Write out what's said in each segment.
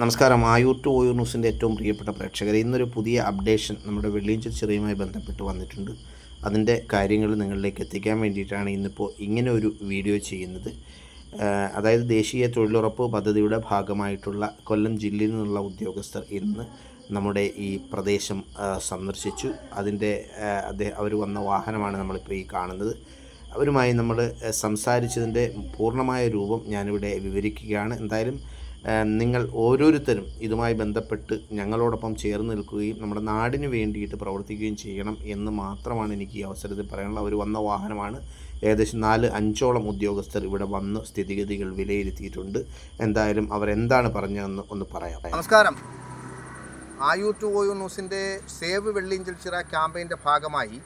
നമസ്കാരം. ആയൂർ ടു ഓയൂർ ന്യൂസിന്റെ ഏറ്റവും പ്രിയപ്പെട്ട പ്രേക്ഷകരെ ഇന്നൊരു പുതിയ അപ്ഡേഷൻ നമ്മുടെ വെള്ളിയഞ്ചൽ ചെറിയുമായി ബന്ധപ്പെട്ട് വന്നിട്ടുണ്ട്. അതിന്റെ കാര്യങ്ങൾ നിങ്ങളിലേക്ക് എത്തിക്കാൻ വേണ്ടിയിട്ടാണ് ഇന്നിപ്പോൾ ഇങ്ങനെ ഒരു വീഡിയോ ചെയ്യുന്നത്. അതായത് ദേശീയ തൊഴിലുറപ്പ് പദ്ധതിയുടെ ഭാഗമായിട്ടുള്ള കൊല്ലം ജില്ലയിൽ നിന്നുള്ള ഉദ്യോഗസ്ഥർ ഇന്ന് നമ്മുടെ ഈ പ്രദേശം സന്ദർശിച്ചു. അതിന്റെ അദ്ദേഹം അവർ വന്ന വാഹനമാണ് നമ്മളിപ്പോൾ ഈ കാണുന്നത്. അവരുമായി നമ്മൾ സംസാരിച്ചതിന്റെ പൂർണമായ രൂപം ഞാനിവിടെ വിവരിക്കുകയാണ്. എന്തായാലും നിങ്ങൾ ഓരോരുത്തരും ഇതുമായി ബന്ധപ്പെട്ട് ഞങ്ങളോടൊപ്പം ചേർന്ന് നിൽക്കുകയും നമ്മുടെ നാടിന് വേണ്ടിയിട്ട് പ്രവർത്തിക്കുകയും ചെയ്യണം എന്ന് മാത്രമാണ് എനിക്ക് ഈ അവസരത്തിൽ പറയാനുള്ള ഒരു വന്ന വാഹനമാണ്. ഏകദേശം നാല് അഞ്ചോളം ഉദ്യോഗസ്ഥർ ഇവിടെ വന്ന് സ്ഥിതിഗതികൾ വിലയിരുത്തിയിട്ടുണ്ട്. എന്തായാലും അവരെന്താണ് പറഞ്ഞതെന്ന് ഒന്ന് പറയാം. നമസ്കാരം. ആയു ടു ഓയു ന്യൂസിന്റെ സേവ് വെള്ളിഞ്ചൽ ചിറ ക്യാമ്പയിന്റെ ഭാഗമായി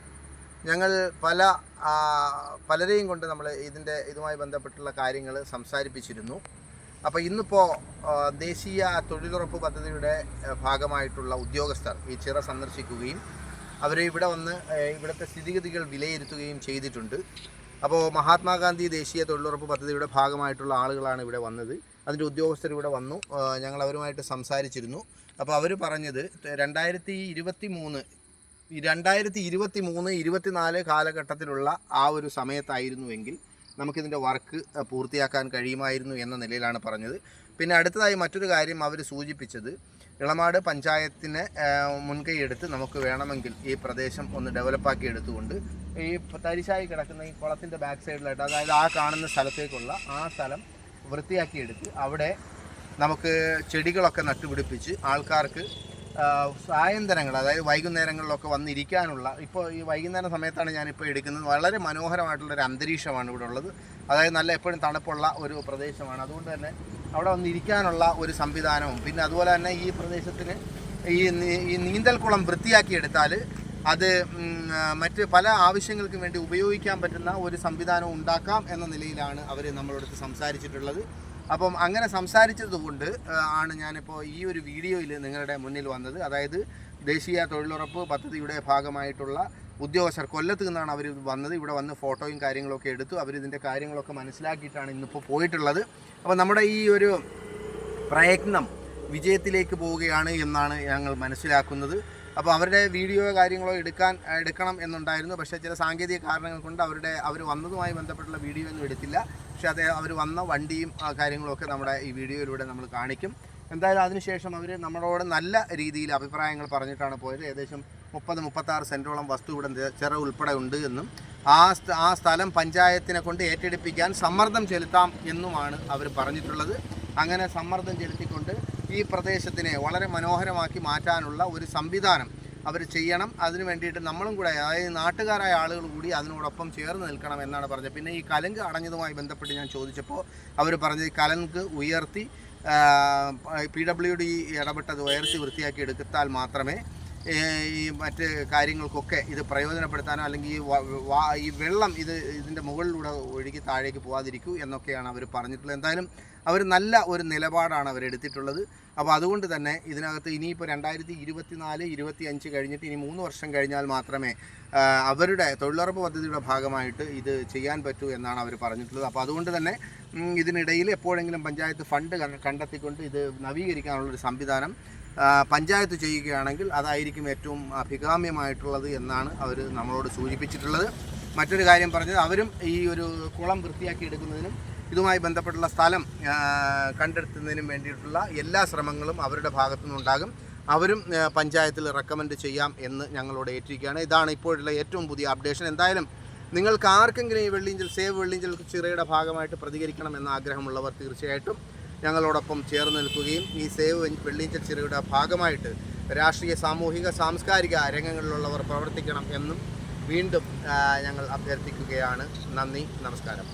ഞങ്ങൾ പല പലരെയും കൊണ്ട് നമ്മൾ ഇതിന്റെ ഇതുമായി ബന്ധപ്പെട്ടുള്ള കാര്യങ്ങൾ സംസാരിപ്പിച്ചിരുന്നു. അപ്പോൾ ഇന്നിപ്പോൾ ദേശീയ തൊഴിലുറപ്പ് പദ്ധതിയുടെ ഭാഗമായിട്ടുള്ള ഉദ്യോഗസ്ഥർ ഈ ചിറ സന്ദർശിക്കുകയും അവരെ ഇവിടെ വന്ന് ഇവിടുത്തെ സ്ഥിതിഗതികൾ വിലയിരുത്തുകയും ചെയ്തിട്ടുണ്ട്. അപ്പോൾ മഹാത്മാഗാന്ധി ദേശീയ തൊഴിലുറപ്പ് പദ്ധതിയുടെ ഭാഗമായിട്ടുള്ള ആളുകളാണ് ഇവിടെ വന്നത്. അതിന്റെ ഉദ്യോഗസ്ഥർ ഇവിടെ വന്നു. ഞങ്ങൾ അവരുമായിട്ട് സംസാരിച്ചിരുന്നു. അപ്പോൾ അവർ പറഞ്ഞത് രണ്ടായിരത്തി ഇരുപത്തി മൂന്ന് രണ്ടായിരത്തി ഇരുപത്തി മൂന്ന് ഇരുപത്തിനാല് കാലഘട്ടത്തിലുള്ള ആ ഒരു സമയത്തായിരുന്നുവെങ്കിൽ നമുക്കിതിന്റെ വർക്ക് പൂർത്തിയാക്കാൻ കഴിയുമായിരുന്നു എന്ന നിലയിലാണ് പറഞ്ഞത്. പിന്നെ അടുത്തതായി മറ്റൊരു കാര്യം അവർ സൂചിപ്പിച്ചത് ഇളമാട് പഞ്ചായത്തിന് മുൻകൈയെടുത്ത് നമുക്ക് വേണമെങ്കിൽ ഈ പ്രദേശം ഒന്ന് ഡെവലപ്പാക്കി എടുത്തുകൊണ്ട് ഈ തരിശായി കിടക്കുന്ന ഈ കുളത്തിന്റെ ബാക്ക് സൈഡിലായിട്ട് അതായത് ആ കാണുന്ന സ്ഥലത്തേക്കുള്ള ആ സ്ഥലം വൃത്തിയാക്കിയെടുത്ത് അവിടെ നമുക്ക് ചെടികളൊക്കെ നട്ടുപിടിപ്പിച്ച് ആൾക്കാർക്ക് സായന്തനങ്ങൾ അതായത് വൈകുന്നേരങ്ങളിലൊക്കെ വന്നിരിക്കാനുള്ള ഇപ്പോൾ ഈ വൈകുന്നേരം സമയത്താണ് ഞാനിപ്പോൾ എടുക്കുന്നത്. വളരെ മനോഹരമായിട്ടുള്ളൊരു അന്തരീക്ഷമാണ് ഇവിടെ ഉള്ളത്. അതായത് നല്ല എപ്പോഴും തണുപ്പുള്ള ഒരു പ്രദേശമാണ്. അതുകൊണ്ട് തന്നെ അവിടെ വന്നിരിക്കാനുള്ള ഒരു സംവിധാനവും പിന്നെ അതുപോലെ തന്നെ ഈ പ്രദേശത്തിന് ഈ നീന്തൽക്കുളം വൃത്തിയാക്കിയെടുത്താൽ അത് മറ്റ് പല ആവശ്യങ്ങൾക്കും വേണ്ടി ഉപയോഗിക്കാൻ പറ്റുന്ന ഒരു സംവിധാനം ഉണ്ടാക്കാം എന്ന നിലയിലാണ് അവർ നമ്മളോട് സംസാരിച്ചിട്ടുള്ളത്. അപ്പം അങ്ങനെ സംസാരിച്ചത് കൊണ്ട് ആ, ആണ് ഞാനിപ്പോൾ ഈ ഒരു വീഡിയോയിൽ നിങ്ങളുടെ മുന്നിൽ വന്നത്. അതായത് ദേശീയ തൊഴിലുറപ്പ് പദ്ധതിയുടെ ഭാഗമായിട്ടുള്ള ഉദ്യോഗസ്ഥർ കൊല്ലത്ത് നിന്നാണ് അവർ വന്നത്. ഇവിടെ വന്ന് ഫോട്ടോയും കാര്യങ്ങളൊക്കെ എടുത്തു അവരിതിന്റെ കാര്യങ്ങളൊക്കെ മനസ്സിലാക്കിയിട്ടാണ് ഇന്നിപ്പോൾ പോയിട്ടുള്ളത്. അപ്പോൾ നമ്മുടെ ഈ ഒരു പ്രയത്നം വിജയത്തിലേക്ക് പോവുകയാണ് എന്നാണ് ഞങ്ങൾ മനസ്സിലാക്കുന്നത്. അപ്പോൾ അവരുടെ വീഡിയോ കാര്യങ്ങളോ എടുക്കാൻ എടുക്കണം എന്നുണ്ടായിരുന്നു. പക്ഷേ ചില സാങ്കേതിക കാരണങ്ങൾ കൊണ്ട് അവരുടെ അവർ വന്നതുമായി ബന്ധപ്പെട്ടുള്ള വീഡിയോ ഒന്നും എടുത്തില്ല. പക്ഷേ അതേ അവർ വന്ന വണ്ടിയും കാര്യങ്ങളൊക്കെ കാര്യങ്ങളും നമ്മുടെ ഈ വീഡിയോയിലൂടെ നമ്മൾ കാണിക്കും. എന്തായാലും അതിനുശേഷം അവർ നമ്മളോട് നല്ല രീതിയിൽ അഭിപ്രായങ്ങൾ പറഞ്ഞിട്ടാണ് പോയത്. ഏകദേശം മുപ്പത് മുപ്പത്താറ് സെന്റോളം വസ്തു ഇവിടെ ചിറ ഉൾപ്പെടെ ഉണ്ട് എന്നും. ആ ആ സ്ഥലം പഞ്ചായത്തിനെ കൊണ്ട് ഏറ്റെടുപ്പിക്കാൻ സമ്മർദ്ദം ചെലുത്താം എന്നുമാണ് അവർ പറഞ്ഞിട്ടുള്ളത്. അങ്ങനെ സമ്മർദ്ദം ചെലുത്തിക്കൊണ്ട് ഈ പ്രദേശത്തിനെ വളരെ മനോഹരമാക്കി മാറ്റാനുള്ള ഒരു സംവിധാനം അവർ ചെയ്യണം. അതിനു വേണ്ടിയിട്ട് നമ്മളും കൂടെ അതായത് നാട്ടുകാരായ ആളുകൾ കൂടി അതിനോടൊപ്പം ചേർന്ന് നിൽക്കണം എന്നാണ് പറഞ്ഞത്. പിന്നെ ഈ കലങ്ക് അടഞ്ഞതുമായി ബന്ധപ്പെട്ട് ഞാൻ ചോദിച്ചപ്പോൾ അവർ പറഞ്ഞത് കലങ്ക് ഉയർത്തി പി ഡബ്ല്യു ഡി ഇടപെട്ടത് ഉയർത്തി വൃത്തിയാക്കി എടുത്താൽ മാത്രമേ ഈ മറ്റ് കാര്യങ്ങൾക്കൊക്കെ ഇത് പ്രയോജനപ്പെടുത്താനോ അല്ലെങ്കിൽ ഈ ഈ വെള്ളം ഇത് ഇതിന്റെ മുകളിലൂടെ ഒഴുകി താഴേക്ക് പോകാതിരിക്കൂ എന്നൊക്കെയാണ് അവർ പറഞ്ഞിട്ടുള്ളത്. എന്തായാലും അവർ നല്ല ഒരു നിലപാടാണ് അവരെടുത്തിട്ടുള്ളത് അപ്പോൾ അതുകൊണ്ട് തന്നെ ഇതിനകത്ത് ഇനിയിപ്പോൾ രണ്ടായിരത്തി ഇരുപത്തിനാല് ഇരുപത്തി അഞ്ച് കഴിഞ്ഞിട്ട് ഇനി മൂന്ന് വർഷം കഴിഞ്ഞാൽ മാത്രമേ അവരുടെ തൊഴിലുറപ്പ് പദ്ധതിയുടെ ഭാഗമായിട്ട് ഇത് ചെയ്യാൻ പറ്റൂ എന്നാണ് അവർ പറഞ്ഞിട്ടുള്ളത്. അപ്പോൾ അതുകൊണ്ട് തന്നെ ഇതിനിടയിൽ എപ്പോഴെങ്കിലും പഞ്ചായത്ത് ഫണ്ട് കണ്ടെത്തിക്കൊണ്ട് ഇത് നവീകരിക്കാനുള്ളൊരു സംവിധാനം പഞ്ചായത്ത് ചെയ്യുകയാണെങ്കിൽ അതായിരിക്കും ഏറ്റവും അഭികാമ്യമായിട്ടുള്ളത് എന്നാണ് അവർ നമ്മളോട് സൂചിപ്പിച്ചിട്ടുള്ളത്. മറ്റൊരു കാര്യം പറഞ്ഞത് അവരും ഈ ഒരു കുളം വൃത്തിയാക്കി എടുക്കുന്നതിനും ഇതുമായി ബന്ധപ്പെട്ടുള്ള സ്ഥലം കണ്ടെത്തുന്നതിനും വേണ്ടിയിട്ടുള്ള എല്ലാ ശ്രമങ്ങളും അവരുടെ ഭാഗത്തു നിന്നുണ്ടാകും അവരും പഞ്ചായത്തിൽ റെക്കമെൻഡ് ചെയ്യാം എന്ന് ഞങ്ങളോട് ഏറ്റിരിക്കുകയാണ്. ഇതാണ് ഇപ്പോഴുള്ള ഏറ്റവും പുതിയ അപ്ഡേഷൻ എന്തായാലും നിങ്ങൾക്ക് ആർക്കെങ്കിലും ഈ വെള്ളിഞ്ചൽ സേവ് വെള്ളിഞ്ചൽ ചിറയുടെ ഭാഗമായിട്ട് പ്രതികരിക്കണം എന്ന ആഗ്രഹമുള്ളവർ തീർച്ചയായിട്ടും ഞങ്ങളോടൊപ്പം ചേർന്ന് നിൽക്കുകയും ഈ സേവ് വെള്ളിഞ്ചൽ ചിറയുടെ ഭാഗമായിട്ട് രാഷ്ട്രീയ സാമൂഹിക സാംസ്കാരിക രംഗങ്ങളിലുള്ളവർ പ്രവർത്തിക്കണം എന്നും വീണ്ടും ഞങ്ങൾ അഭ്യർത്ഥിക്കുകയാണ്. നന്ദി നമസ്കാരം.